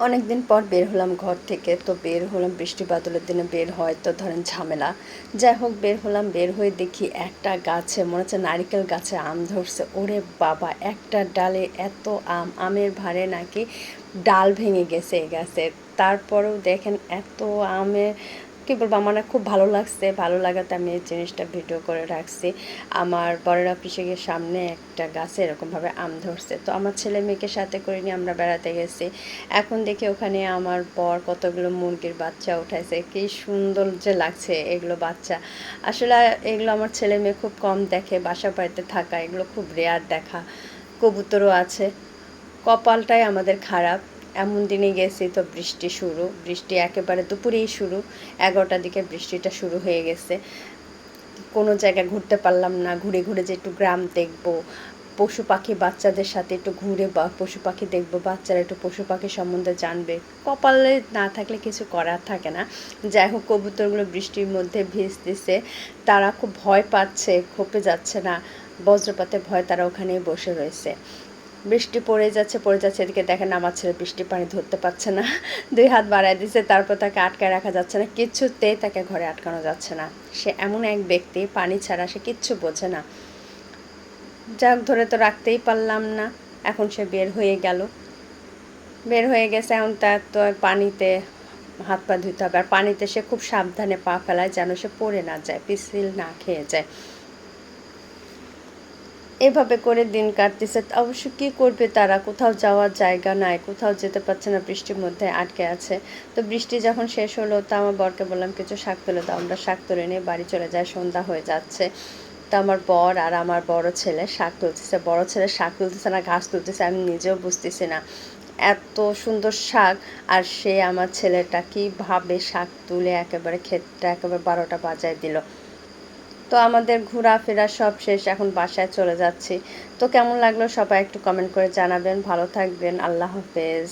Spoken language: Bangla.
অনেক দিন পর বের হলাম ঘর থেকে, তো বের হলাম, বৃষ্টি বাদলের দিনে বের হয় তো ধরেন ঝামেলা। যাই হোক, বের হলাম, বের হয়ে দেখি একটা গাছে, মনে হচ্ছে নারিকেল গাছে আম ধরছে। ওরে বাবা, একটা ডালে এত আম, আমের ভারে নাকি ডাল ভেঙে গেছে এই গাছের। তারপরেও দেখেন এত আমের কী বলব, আমার খুব ভালো লাগছে। ভালো লাগাতে আমি এই জিনিসটা ভিডিও করে রাখছি। আমার বরের অফিসে গিয়ে সামনে একটা গাছে এরকমভাবে আম ধরছে। তো আমার ছেলে মেয়েকে সাথে করে নিয়ে আমরা বেড়াতে গেছি। এখন দেখি ওখানে আমার বর কতগুলো মুরগির বাচ্চা উঠাইছে। কি সুন্দর যে লাগছে এগুলো বাচ্চা। আসলে এগুলো আমার ছেলে মেয়ে খুব কম দেখে, বাসা বাড়িতে থাকা এগুলো খুব রেয়ার দেখা। কবুতরও আছে। কপালটাই আমাদের খারাপ। এমন দিনে গেছি তো বৃষ্টি শুরু, বৃষ্টি একেবারে দুপুরেই শুরু, এগারোটার দিকে বৃষ্টিটা শুরু হয়ে গেছে। কোনো জায়গায় ঘুরতে পারলাম না, ঘুরে ঘুরে যে একটু গ্রাম দেখব, পশু পাখি বাচ্চাদের সাথে একটু ঘুরে বা পশু পাখি দেখব, বাচ্চারা একটু পশু পাখি সম্বন্ধে জানবে। কপালে না থাকলে কিছু করার থাকে না। যাই হোক, কবুতরগুলো বৃষ্টির মধ্যে ভিজতেছে, তারা খুব ভয় পাচ্ছে খোপে যাচ্ছে না। বজ্রপাতে ভয় তারা ওখানেই বসে রয়েছে। বৃষ্টি পড়ে যাচ্ছে পড়ে যাচ্ছে, এদিকে দেখেন আমার ছেলে বৃষ্টি পানি ধরতে পারছে না। দুই হাত বাড়ায় দিচ্ছে তারপর তাকে আটকায় রাখা যাচ্ছে না কিচ্ছুতেই তাকে ঘরে আটকানো যাচ্ছে না। সে এমন এক ব্যক্তি, পানি ছাড়া সে কিচ্ছু বোঝে না। যাক, ধরে তো রাখতেই পারলাম না, এখন সে বের হয়ে গেল। বের হয়ে গেছে, এখন তার তো পানিতে হাত পা ধুতে হবে, আর পানিতে সে খুব সাবধানে পা ফেলায় যেন সে পড়ে না যায় পিসিল না খেয়ে যায়। এভাবে করে দিন কাটতেছে। অবশ্য কী করবে তারা? কোথাও যাওয়ার জায়গা নাই, কোথাও যেতে পারছে না, বৃষ্টির মধ্যে আটকে আছে। তো বৃষ্টি যখন শেষ হলো, তা আমার বরকে বললাম, কিছু শাক তুলে দাও, আমরা শাক তুলে নিয়ে বাড়ি চলে যায় সন্ধ্যা হয়ে যাচ্ছে। তো আমার বর আর আমার বড় ছেলে শাক তুলতেছে। বড় ছেলে শাক তুলতেছে না, ঘাস তুলতেছে, আমি নিজেও বুঝতেছি না। এত সুন্দর শাক, আর সে আমার ছেলেটা কীভাবে শাক তুলে একেবারে ক্ষেতটা একেবারে বারোটা বাজায় দিল। তো আমাদের ঘোরাফেরা সব শেষ, এখন বাসায় চলে যাচ্ছি। তো কেমন লাগল সবাই একটু কমেন্ট করে জানাবেন। ভালো থাকবেন। আল্লাহ হাফেজ।